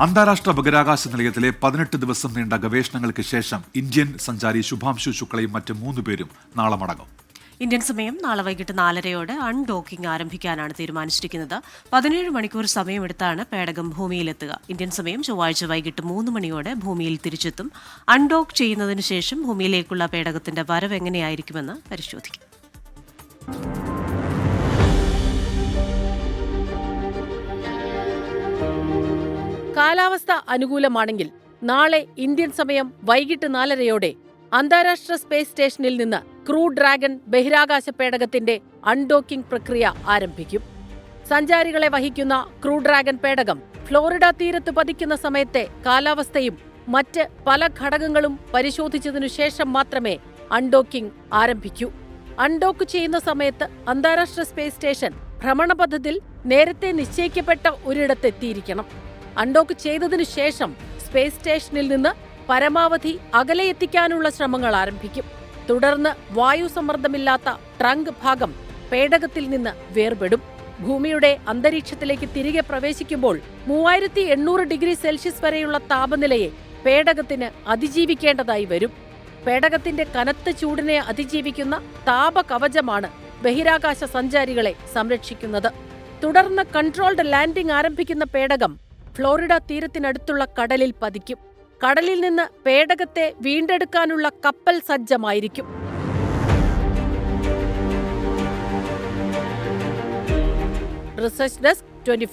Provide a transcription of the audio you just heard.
അന്താരാഷ്ട്ര ബഹിരാകാശ നിലയത്തിലെ പതിനെട്ട് ദിവസം നീണ്ട ഗവേഷണങ്ങൾക്ക് ശേഷം ഇന്ത്യൻ സഞ്ചാരി ശുഭാംശു ശുക്ലയും മറ്റ് മൂന്ന് പേരും നാളെ മടങ്ങും ഇന്ത്യൻ സമയം നാളെ വൈകിട്ട് നാലരയോടെ അൺഡോക്കിംഗ് ആരംഭിക്കാനാണ് തീരുമാനിച്ചിരിക്കുന്നത്. പതിനേഴ് മണിക്കൂർ സമയമെടുത്താണ് പേടകം ഭൂമിയിലെത്തുക. ഇന്ത്യൻ സമയം ചൊവ്വാഴ്ച വൈകിട്ട് മൂന്ന് മണിയോടെ ഭൂമിയിൽ തിരിച്ചെത്തും. അൺഡോക്ക് ചെയ്യുന്നതിന് ശേഷം ഭൂമിയിലേക്കുള്ള പേടകത്തിന്റെ വരവ് എങ്ങനെയായിരിക്കുമെന്ന് പരിശോധിക്കും. കാലാവസ്ഥ അനുകൂലമാണെങ്കിൽ നാളെ ഇന്ത്യൻ സമയം വൈകിട്ട് നാലരയോടെ അന്താരാഷ്ട്ര സ്പേസ് സ്റ്റേഷനിൽ നിന്ന് ക്രൂ ഡ്രാഗൺ ബഹിരാകാശ പേടകത്തിന്റെ അൺഡോക്കിംഗ് പ്രക്രിയ ആരംഭിക്കും. സഞ്ചാരികളെ വഹിക്കുന്ന ക്രൂ ഡ്രാഗൺ പേടകം ഫ്ലോറിഡ തീരത്ത് പതിക്കുന്ന സമയത്തെ കാലാവസ്ഥയും മറ്റ് പല ഘടകങ്ങളും പരിശോധിച്ചതിനു ശേഷം മാത്രമേ അൺഡോക്കിംഗ് ആരംഭിക്കൂ. അൺഡോക്ക് ചെയ്യുന്ന സമയത്ത് അന്താരാഷ്ട്ര സ്പേസ് സ്റ്റേഷൻ ഭ്രമണപഥത്തിൽ നേരത്തെ നിശ്ചയിക്കപ്പെട്ട ഒരിടത്തെത്തിയിരിക്കണം. അൺഡോക്ക് ചെയ്തതിനു ശേഷം സ്പേസ് സ്റ്റേഷനിൽ നിന്ന് പരമാവധി അകലെ എത്തിക്കാനുള്ള ശ്രമങ്ങൾ ആരംഭിക്കും. തുടർന്ന് വായു സമ്മർദ്ദമില്ലാത്ത ട്രങ്ക് ഭാഗം പേടകത്തിൽ നിന്ന് വേർപെടും. ഭൂമിയുടെ അന്തരീക്ഷത്തിലേക്ക് തിരികെ പ്രവേശിക്കുമ്പോൾ മൂവായിരത്തി എണ്ണൂറ് ഡിഗ്രി സെൽഷ്യസ് വരെയുള്ള താപനിലയെ പേടകത്തിന് അതിജീവിക്കേണ്ടതായി വരും. പേടകത്തിന്റെ കനത്ത ചൂടിനെ അതിജീവിക്കുന്ന താപകവചമാണ് ബഹിരാകാശ സഞ്ചാരികളെ സംരക്ഷിക്കുന്നത്. തുടർന്ന് കൺട്രോൾഡ് ലാൻഡിംഗ് ആരംഭിക്കുന്ന പേടകം ഫ്ലോറിഡ തീരത്തിനടുത്തുള്ള കടലിൽ പതിക്കും. കടലിൽ നിന്ന് പേടകത്തെ വീണ്ടെടുക്കാനുള്ള കപ്പൽ സജ്ജമായിരിക്കും. Research desk twenty